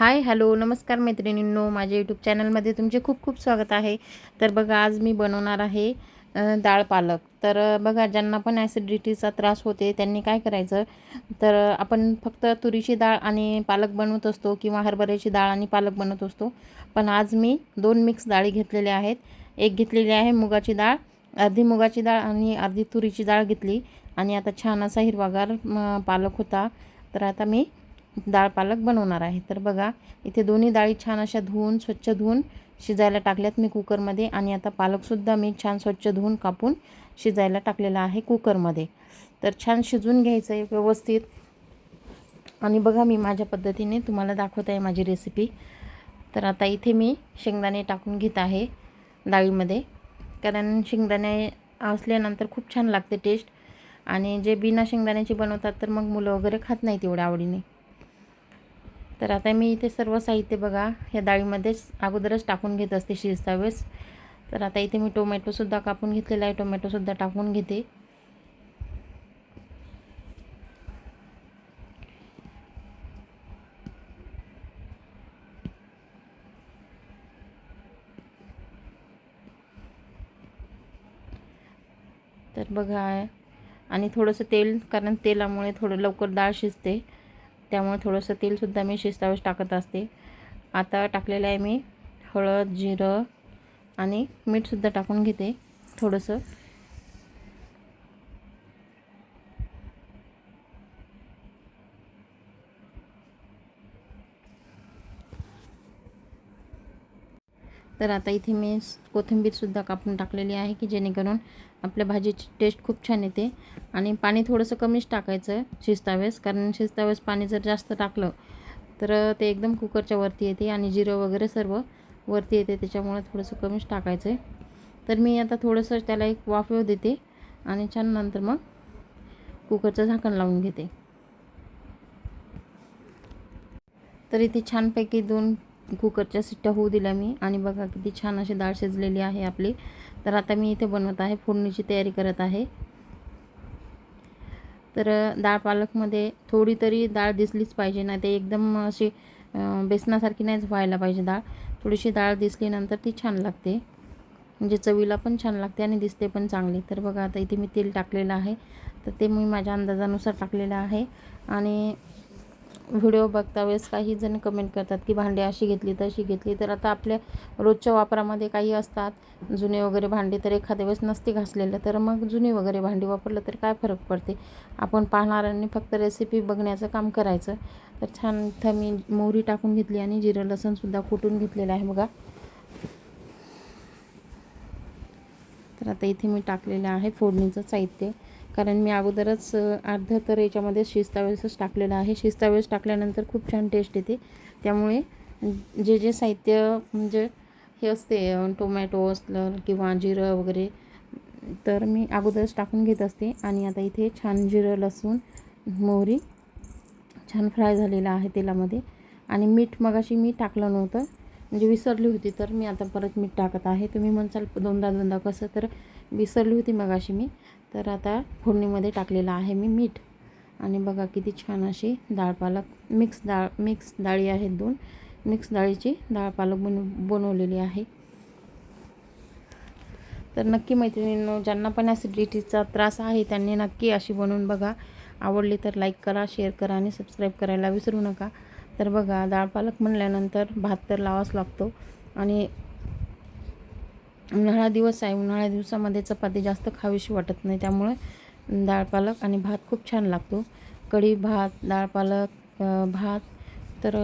Hi hello नमस्कार मैत्रिणींनो. माझ्या यूट्यूब चॅनलमध्ये तुमचे खूप खूप स्वागत आहे. तर बघा आज मी बनवणार आहे डाळ पालक. तर बघा ज्यांना पण ॲसिडिटीचा त्रास होते त्यांनी काय करायचं? तर आपण फक्त तुरीची डाळ आणि पालक बनवत असतो किंवा हरभऱ्याची डाळ आणि पालक बनवत असतो. पण आज मी दोन मिक्स डाळी घेतलेल्या आहेत. एक घेतलेली आहे मुगाची डाळ अर्धी मुगाची डाळ आणि अर्धी तुरीची डाळ घेतली. आणि आता छान असा हिरवागार पालक होता. तर आता मी डाळ पालक बनवणार आहे. तर बघा इथे दोन्ही डाळी छान अशा धुवून स्वच्छ धुवून शिजायला टाकल्यात मी कुकरमध्ये आणि आता पालकसुद्धा मी छान स्वच्छ धुवून कापून शिजायला टाकलेला आहे कुकरमध्ये. तर छान शिजून घ्यायचं आहे व्यवस्थित. आणि बघा मी माझ्या पद्धतीने तुम्हाला दाखवत आहे माझी रेसिपी तर आता इथे मी शेंगदाणे टाकून घेत आहे डाळीमध्ये. कारण शेंगदाणे असल्यानंतर खूप छान लागते टेस्ट आणि जे बिना शेंगदाण्याची बनवतात तर मग मुलं वगैरे खात नाहीत एवढ्या आवडीने. तर आता मी इथे सर्व साहित्य बघा ह्या डाळीमध्येच अगोदरच टाकून घेत असते शिजता वेळेस. तर आता इथे मी टोमॅटोसुद्धा कापून घेतलेला आहे टोमॅटोसुद्धा टाकून घेते. तर बघा आणि थोडंसं तेल कारण तेलामुळे थोडं लवकर डाळ शिजते. त्यामुळे थोडंसं तेलसुद्धा मी शिस्तावेळेस टाकत असते. आता टाकलेलं आहे मी हळद जिरं आणि मीठसुद्धा टाकून घेते थोडंसं. तर आता इथे मी कोथिंबीरसुद्धा कापून टाकलेली आहे की जेणेकरून आपल्या भाजीची टेस्ट खूप छान येते. आणि पाणी थोडंसं कमीच टाकायचं शिजतावेळेस कारण शिजतावेळेस पाणी जर जास्त टाकलं तर ते एकदम कुकरच्या वरती येते आणि जिरं वगैरे सर्व वरती येते त्याच्यामुळे थोडंसं कमीच टाकायचं आहे तर मी आता थोडंसं त्याला एक वाफ येऊ देते आणि छान नंतर मग कुकरचं झाकण लावून घेते. तर इथे छानपैकी दोन कुकरच्या सिट्ट्या होऊ दिल्या मी. आणि बघा किती छान अशी डाळ शिजलेली आहे आपली. तर आता मी इथे बनवत आहे फोडणीची तयारी करत आहे. तर डाळ पालकमध्ये थोडी तरी डाळ दिसलीच पाहिजे नाही ते एकदम अशी बेसनासारखी नाहीच व्हायला पाहिजे डाळ. थोडीशी डाळ दिसलीनंतर ती छान लागते. म्हणजे चवीला पण छान लागते आणि दिसते पण चांगली. तर बघा आता इथे मी तेल टाकलेलं आहे. तर ते मी माझ्या अंदाजानुसार टाकलेलं आहे. आणि व्हिडिओ बघता वेळेस काही जण कमेंट करतात की भांडी अशी घेतली तशी घेतली. तर आता आपल्या रोजच्या वापरामध्ये काही असतात. जुने वगैरे भांडी तर एखाद्या वेळेस नसते घासलेलं तर मग जुनी वगैरे भांडी वापरलं तर काय फरक पडते? आपण पाहणाऱ्यांनी फक्त रेसिपी बघण्याचं काम करायचं. तर छान इथं मी मोहरी टाकून घेतली आणि जिरं लसूणसुद्धा कुटून घेतलेलं आहे बघा. तर आता इथे मी टाकलेलं आहे फोडणीचं साहित्य. कारण मी अगोदरच अर्ध तर याच्यामध्ये शिस्तावेळेसच टाकलेलं आहे. शिस्तावेळेस टाकल्यानंतर खूप छान टेस्ट येते. त्यामुळे जे जे साहित्य म्हणजे हे असते टोमॅटो असलं किंवा जिरं वगैरे तर मी अगोदरच टाकून घेत असते. आणि आता इथे छान जिरं लसूण मोहरी छान फ्राय झालेलं आहे तेलामध्ये. आणि मीठ मगाशी मी टाकलं नव्हतं. म्हणजे विसरली होती तर मी आता परत मीठ टाकत आहे. तुम्ही म्हणसाल दोनदा दोनदा कसं तर विसरली होती मगाशी मी. तर आता फोडणीमध्ये टाकलेलं आहे मी मीठ. आणि बघा किती छान अशी डाळ पालक मिक्स डाळ मिक्स डाळी आहेत दोन. मिक्स डाळीची डाळ पालक बनव बनवलेली आहे. तर नक्की मैत्रिणींनो ज्यांना पण ॲसिडिटीचा त्रास आहे त्यांनी नक्की अशी बनवून बघा. आवडली तर लाईक करा शेअर करा आणि सबस्क्राईब करायला विसरू नका. तर बघा डाळ पालक म्हणल्यानंतर भात तर लावाच लागतो. आणि उन्हाळा दिवस आहे. उन्हाळ्या दिवसामध्ये चपाती जास्त खावीशी वाटत नाही. त्यामुळे डाळ पालक आणि भात खूप छान लागतो. कढी भात डाळ पालक भात तर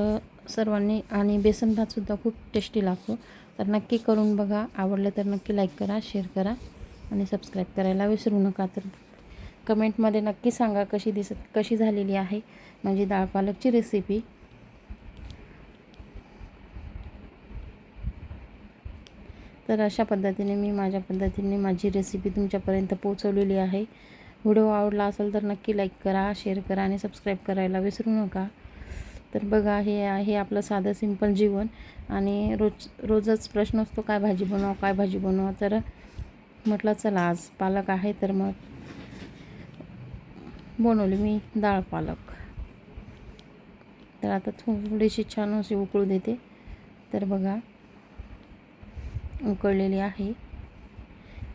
सर्वांनी आणि बेसन भातसुद्धा खूप टेस्टी लागतो. तर नक्की करून बघा. आवडलं तर नक्की लाईक करा शेअर करा आणि सबस्क्राईब करायला विसरू नका. तर कमेंटमध्ये नक्की सांगा कशी दिसत कशी झालेली आहे. माझी डाळ पालकची रेसिपी तर अशा पद्धतीने मी माझ्या पद्धतीने माझी रेसिपी तुमच्यापर्यंत पोहोचवलेली आहे. व्हिडिओ आवडला असेल तर नक्की लाईक करा शेअर करा आणि सबस्क्राईब करायला विसरू नका. तर बघा हे आहे आपलं साधं सिंपल जीवन आणि रोज रोजच प्रश्न असतो काय भाजी बनवा काय भाजी बनवा तर म्हटलं चला आज पालक आहे तर मग बनवली मी डाळ पालक. तर आता थोडीशी छान अशी उकळू देते. तर बघा उकळलेली आहे.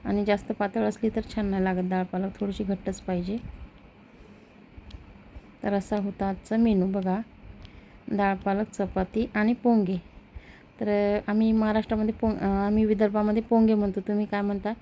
आणि जास्त पातळ असली तर छान नाही लागत डाळ पालक थोडीशी घट्टच पाहिजे. तर असा होता आजचा मेनू बघा. डाळ पालक चपाती आणि पोंगे. तर आम्ही महाराष्ट्रामध्ये पोंग आम्ही विदर्भामध्ये पोंगे म्हणतो. तुम्ही काय म्हणता?